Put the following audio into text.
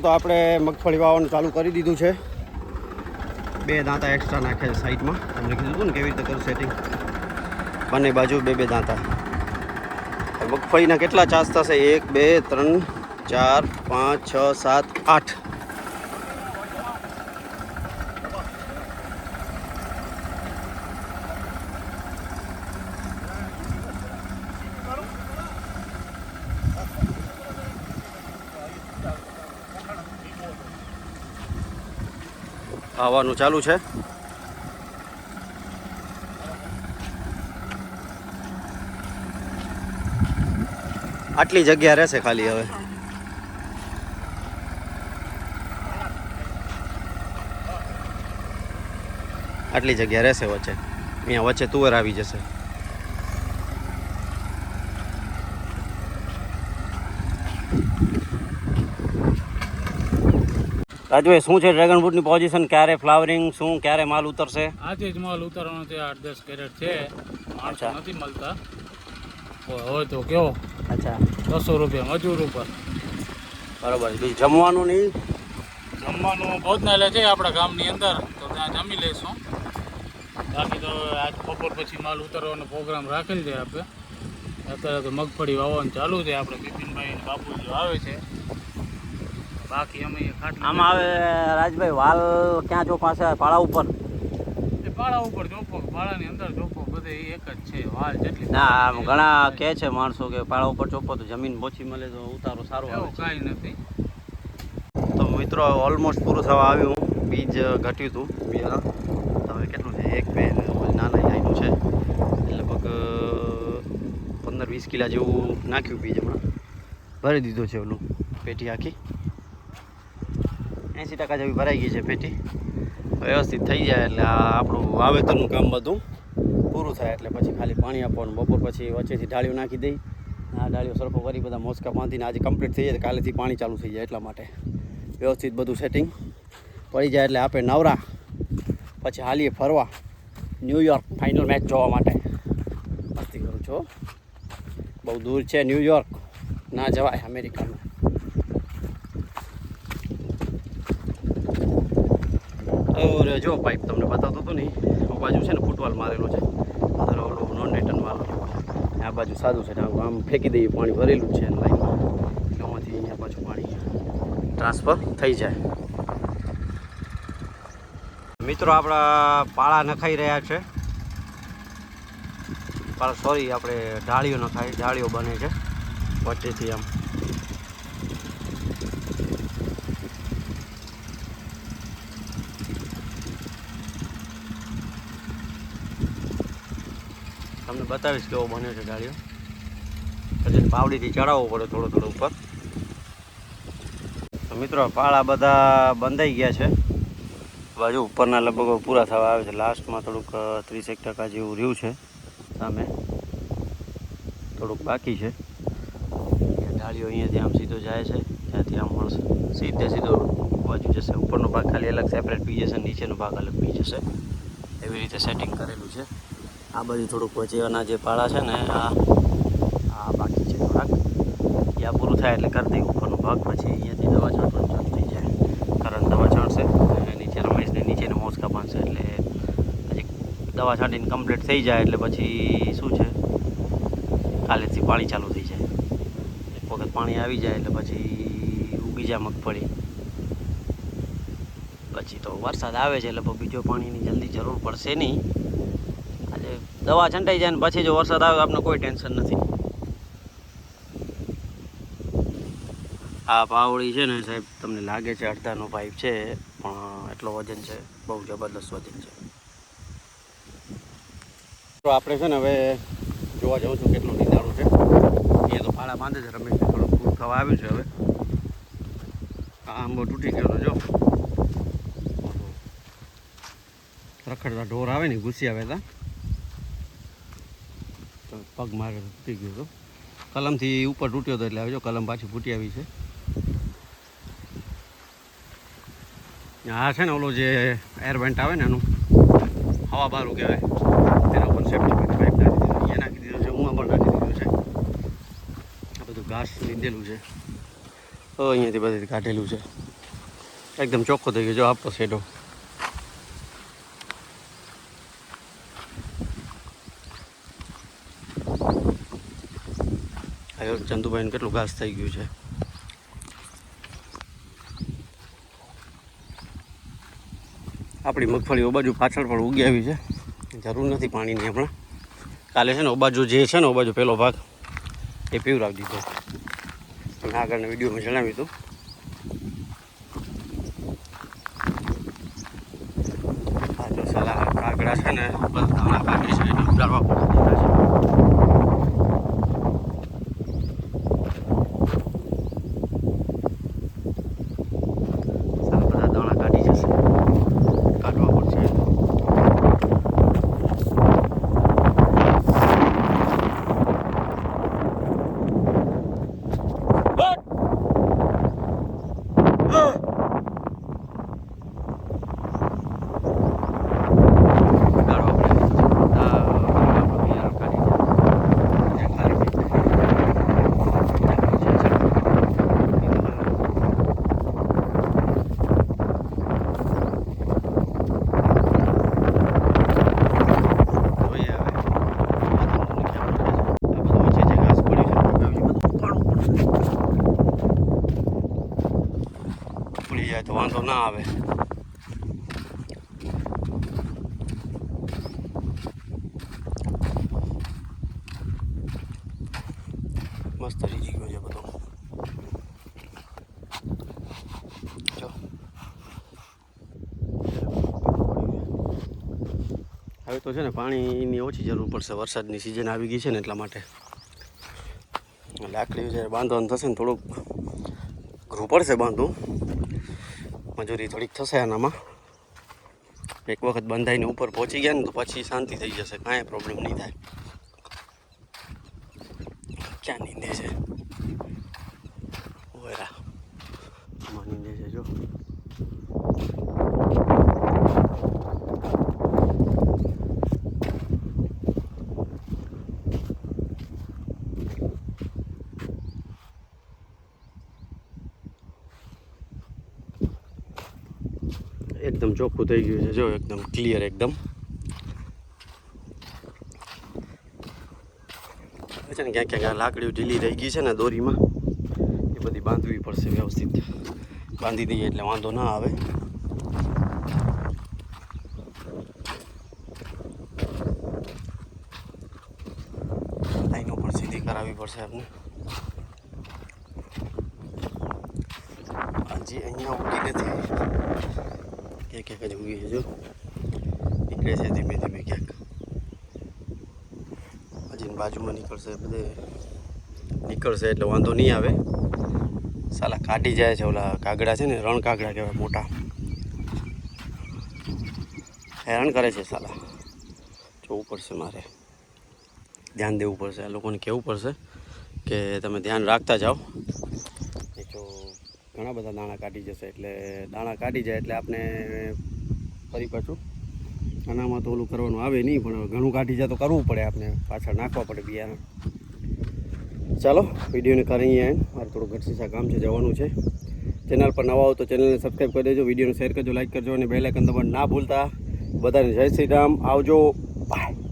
તો આપણે મગફળી વાવવાનું ચાલુ કરી દીધું છે. બે દાંતા એક્સ્ટ્રા નાખે છે સાઈડમાં તમને કીધું હતું ને કેવી રીતે કરું સેટિંગ બંને બાજુ બે બે દાંતા. મગફળીના કેટલા ચાર્જ થશે? એક, બે, ત્રણ, ચાર, પાંચ, છ, સાત, આઠ. આવવાનું ચાલુ છે. આટલી જગ્યા રહેશે ખાલી હવે. આટલી જગ્યા રહેશે વચ્ચે. અહીંયા વચ્ચે તુવેર આવી જશે. રાજભાઈ શું છે ડ્રેગન ફ્રૂટની પોઝિશન ક્યારે ફ્લાવરિંગ શું ક્યારે માલ ઉતરશે? આજે જ માલ ઉતારવાનો છે આઠ દસ કેરેટ છે. અચ્છા. નથી મળતા. હોય તો કેવો? અચ્છા. બસો રૂપિયા મજૂર ઉપર. બરોબર. બીજું જમવાનું નહીં? જમવાનું ભોજનાલય છે આપણા ગામની અંદર તો ત્યાં જમી લઈશું. બાકી તો આજ બપોર પછી માલ ઉતારવાનો પ્રોગ્રામ રાખેલ છે આપણે. અત્યારે તો મગફળી વાવવાનું ચાલુ છે આપણે બિપિનભાઈ બાપુજી આવે છે. બાકી અમે ખાટલા આમાં આવે રાજભાઈ વાલ ક્યાં જો પાસે પાળા ઉપર. એ પાળા ઉપર ચોપો પાળાની અંદર ચોપો બધે એક જ છે વાલ જેટલી ના આમ ઘણા કહે છે માણસો કે પાળા ઉપર ચોપો તો જમીન ઓછી મળે તો ઉતારો સારો આવે કાંઈ નથી. તો મિત્રો ઓલમોસ્ટ પૂરું થવા આવ્યું બીજ ઘટ્યું હતું બિયારણ હવે કેટલું છે? એક બે ને નાના આવેલું છે. એટલે લગભગ પંદર વીસ કિલા જેવું નાખ્યું બીજ હમણાં. ભરી દીધું છે ઓલું પેટી આખી. એંસી ટકા જેવી ભરાઈ ગઈ છે પેટી. વ્યવસ્થિત થઈ જાય એટલે આપણું વાવેતરનું કામ બધું પૂરું થાય એટલે પછી ખાલી પાણી આપવાનું. બપોર પછી વચ્ચેથી ડાળીઓ નાખી દઈ. આ ડાળીઓ સરખો કરી બધા મોસકા બાંધીને આજે કમ્પ્લીટ થઈ જાય કાલેથી પાણી ચાલુ થઈ જાય એટલા માટે. વ્યવસ્થિત બધું સેટિંગ પડી જાય એટલે આપણે નવરા. પછી હાલીએ ફરવા. ન્યૂયોર્ક ફાઇનલ મેચ જોવા માટે. મસ્તી કરું છું બહુ દૂર છે ન્યૂયોર્ક ના જવાય અમેરિકામાં જો પાઇપ તમને બતાવતો હતો ને આ બાજુ છે ને ફૂટવાલ મારેલો છે. અંદર ઓલું નોન રિટર્ન વાળો. આ બાજુ સાદું છે આમ ફેંકી દઈએ, પાણી ભરેલું છે લાઈનમાં એટલે આમાંથી અહીંયા પાછું પાણી ટ્રાન્સફર થઈ જાય. મિત્રો, આપણા પાળા નખાઈ રહ્યા છે. પાળા સોરી આપણે ઢાળીઓ નખાય ઢાળીઓ બને છે. વચ્ચેથી આમ તમને બતાવીશ કેવો બન્યો છે ગાડીઓ પછી પાવડીથી ચડાવવો પડે થોડો થોડો ઉપર. તો મિત્રો, પાળા બધા બંધાઈ ગયા છે. બાજુ ઉપરના લગભગ પૂરા થવા આવે છે. લાસ્ટમાં થોડુંક ત્રીસેક ટકા જેવું રહ્યું છે સામે. થોડુંક બાકી છે. ડાળીઓ અહીંયાથી આમ સીધો જાય છે. ત્યાંથી આમ મળશે. સીધે સીધો બાજુ જશે. ઉપરનો ભાગ ખાલી અલગ સેપરેટ પી જશે, નીચેનો ભાગ અલગ પી જશે. એવી રીતે સેટિંગ કરેલું છે. આ બાજુ થોડુંક વચ્ચેના જે પાળા છે ને, આ આ બાકી છે થોડાક. આ પૂરું થાય એટલે કરી દઈએ ઉપરનો ભાગ, પછી અહીંયાથી દવા છાંટવાનું ચાલુ થઈ જાય. કારણ દવા છાંટશે નીચે રમેશને નીચેને મોસકા બાંધશે એટલે હજી દવા છાંટીને કમ્પ્લીટ થઈ જાય એટલે પછી શું છે? કાલેથી પાણી ચાલુ થઈ જાય. એક વખત પાણી આવી જાય એટલે પછી ઉગી જાય મગફળી. પછી તો વરસાદ આવે છે એટલે પછી બીજો પાણીની જલ્દી જરૂર પડશે નહીં. દવા છંટાઈ જાય ને પછી જો વરસાદ આવે તો કોઈ ટેન્શન નથી. આ પાવડી છે ને સાહેબ, તમને લાગે છે અડધાનો પાઇપ છે, પણ એટલો વજન છે, બહુ જબરદસ્ત વજન છે. તો આપણે છે ને હવે જોવા જાઉં છું કેટલું નિંદાણું છે. એ તો પાળા બાંધે છે, રમેશ થોડું પૂરું થવા આવ્યું છે હવે. આ આંબો તૂટી ગયો જો. રખડતા ઢોર આવે ને, ઘૂસી આવે તો. પગ મારે તૂટી ગયો હતો. કલમથી ઉપર તૂટ્યો હતો એટલે આવજો કલમ પાછી ફૂટી આવી છે. આ છે ને ઓલો જે એર વેન્ટ આવે ને એનું, હવા બારું કહેવાય. તેના ઉપર સેફ્ટી પાઇપ નાખી દીધું એ નાખી દીધું છે. ઉમાં પણ નાખી દીધું છે. આ બધું ઘાસ લીધેલું છે. તો અહીંયાથી બધી કાઢેલું છે. એકદમ ચોખ્ખો થઈ ગયો. જો આપો શેડો. ચંદુભાઈને કેટલું ઘાસ થઈ ગયું છે. આપણી મગફળી ઓબાજુ બાજુ પાછળ પણ ઉગી આવી છે. જરૂર નથી પાણીની હમણાં. કાલે છે ને ઓબાજુ બાજુ જે છે ને ઓબાજુ બાજુ પેલો ભાગ એ પીવરાવી દીધો. તમે આગળના વિડીયોમાં જણાવ્યું હતું. આ જો સાલા કાગડા છે ને દાણા કાઢી છે એને ઉડાડવા પડી દીધા છે સાલા બધા દાણા કાઢી જશે કાઢવા પડશે કાઢવા પડે બધા દાણા બિયારણ કાઢી જાય. જે ખાલી જોઈએ હવે. આ તો મને ખ્યાલ નથી. આ બધું વચ્ચે જે ઘાસ પડ્યું છે એ બધું ઉપાડવું પડશે. ઉપડી જાય તો વાંધો ના આવે મસ્ત રીજી ગયો છે બધો. જો. હવે તો છે ને પાણીની ઓછી જરૂર પડશે. વરસાદની સિઝન આવી ગઈ છે ને એટલા માટે. લાકડી જ્યારે બાંધવાનું થશે ને થોડુંક ઘરું પડશે બાંધવું. મજૂરી થોડીક થશે આનામાં. એક વખત બંધાઈને ઉપર પહોંચી ગયા ને તો પછી શાંતિ થઈ જશે. કાંઈ પ્રોબ્લેમ નહીં થાય ક્યાં નીંદે છે ઓયરા આમાં નીંદે છે જો એકદમ ચોખ્ખું થઈ ગયું છે, જો એકદમ ક્લિયર એકદમ. છે ને ક્યાંક લાકડીઓ ઢીલી રહી ગઈ છે ને દોરીમાં, એ બધી બાંધવી પડશે વ્યવસ્થિત. બાંધી દઈએ એટલે વાંધો ના આવે. લાઈનો પણ સીધી કરાવવી પડશે આપણે હજી, અહીંયા ઉગી નથી. ક્યાંક ક્યાંક જ ઉગી જો નીકળે છે ધીમે ધીમે ક્યાંક. હજી બાજુમાં નીકળશે, બધે નીકળશે એટલે વાંધો નહીં આવે. સાલા કાઢી જાય છે ઓલા કાગડા છે ને, રણ કાગડા કહેવાય મોટા. હેરાન કરે છે સાલા. જોવું પડશે મારે. ધ્યાન દેવું પડશે. આ લોકોને કહેવું પડશે કે તમે ધ્યાન રાખતા જાઓ. જો ઘણા બધા દાણા કાઢી જશે એટલે દાણા કાઢી જાય એટલે આપણે ફરી પાછું આનામાં તો ઓલું કરવાનું આવે નહીં, પણ ઘણું કાઢી જાય તો કરવું પડે આપણે પાછળ નાખવા પડે બિયારણ. ચાલો, વિડીયોને કરીએ એન્ડ મારે થોડું ઘટસીસા કામ છે, જવાનું છે. ચેનલ પર નવા હો તો ચેનલને સબસ્ક્રાઈબ કરી દેજો, વિડીયોને શેર કરજો લાઈક કરજો અને બેલાઇકન દબાણ ના ભૂલતા. બધાને જય શ્રી રામ. આવજો. બાય